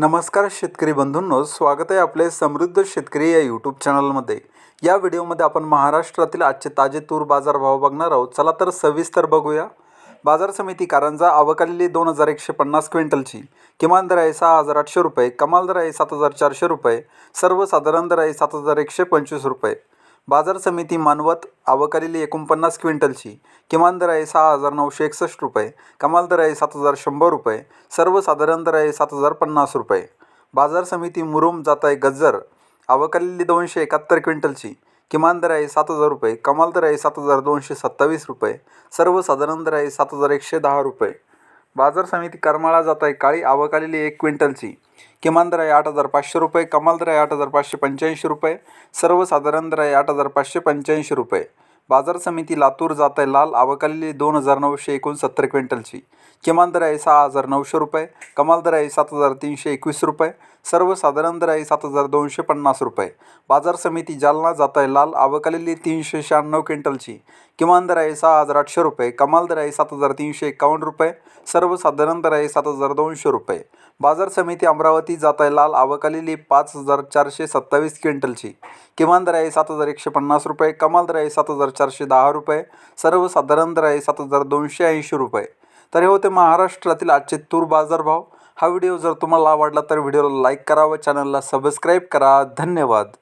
नमस्कार शेतकरी बंधूंनो स्वागत आहे आपले समृद्ध शेतकरी या यूट्यूब चॅनलमध्ये या व्हिडिओमध्ये आपण महाराष्ट्रातील आजचे ताजे तूर बाजारभाव बघणार आहोत. चला तर सविस्तर बघूया. बाजार समिती कारंजा आवकालेली दोन हजार एकशे पन्नास क्विंटलची. किमान दर आहे सहा हजार आठशे रुपये कमाल दर आहे सात हजार चारशे रुपये सर्वसाधारण दर आहे सात हजार एकशे पंचवीस रुपये. बाजार समिती मानवत आवकालेली एकोणपन्नास क्विंटलची. किमान दर आहे सहा हजार नऊशे एकसष्ट रुपये कमाल दर आहे सात हजार शंभर रुपये सर्वसाधारण दर आहे सात हजार पन्नास रुपये. बाजार समिती मुरुम जात आहे गज्जर आवकालेली दोनशे एकाहत्तर क्विंटलची. किमान दर आहे सात हजार रुपये कमाल दर आहे सात हजार दोनशे सत्तावीस रुपये सर्वसाधारण दर आहे सात हजार एकशे दहा रुपये. बाजार समिती करमाळा जात आहे काळी आवक आलेली एक क्विंटलची. किमान दर आहे आठ हजार पाचशे रुपये कमाल दर आहे आठ हजार पाचशे पंच्याऐंशी रुपये सर्वसाधारण दर आहे आठ हजार पाचशे पंच्याऐंशी रुपये. बाजार समिती लातूर जात आहे लाल अवकालीली दोन हजार नऊशे एकोणसत्तर क्विंटलची. किमान दर आहे सहा हजार नऊशे रुपये कमाल दर आहे सात हजार तीनशे एकवीस रुपये सर्वसाधारण दर आहे सात हजार दोनशे पन्नास रुपये. बाजार समिती जालना जात आहे लाल आवकलेली तीनशे शहाण्णव क्विंटलची. किमान दर आहे सहा हजार आठशे रुपये कमाल दर आहे सात हजार तीनशे एकावन्न रुपये सर्वसाधारण दर आहे सात हजार दोनशे रुपये. बाजार समिती अमरावती जात आहे लाल आवकालेली पाच हजार चारशे सत्तावीस क्विंटलची. किमान दर आहे सात हजार एकशे पन्नास रुपये कमाल दर आहे सात हजार चारशे दहा रुपये सर्वसाधारण दर आहे सात हजार दोनशे ऐंशी रुपये. तर हे होते महाराष्ट्रातील आजचे तूर बाजारभाव हा व्हिडिओ जर तुम्हाला आवडला तर व्हिडिओला लाईक करा व चॅनलला सबस्क्राईब करा. धन्यवाद.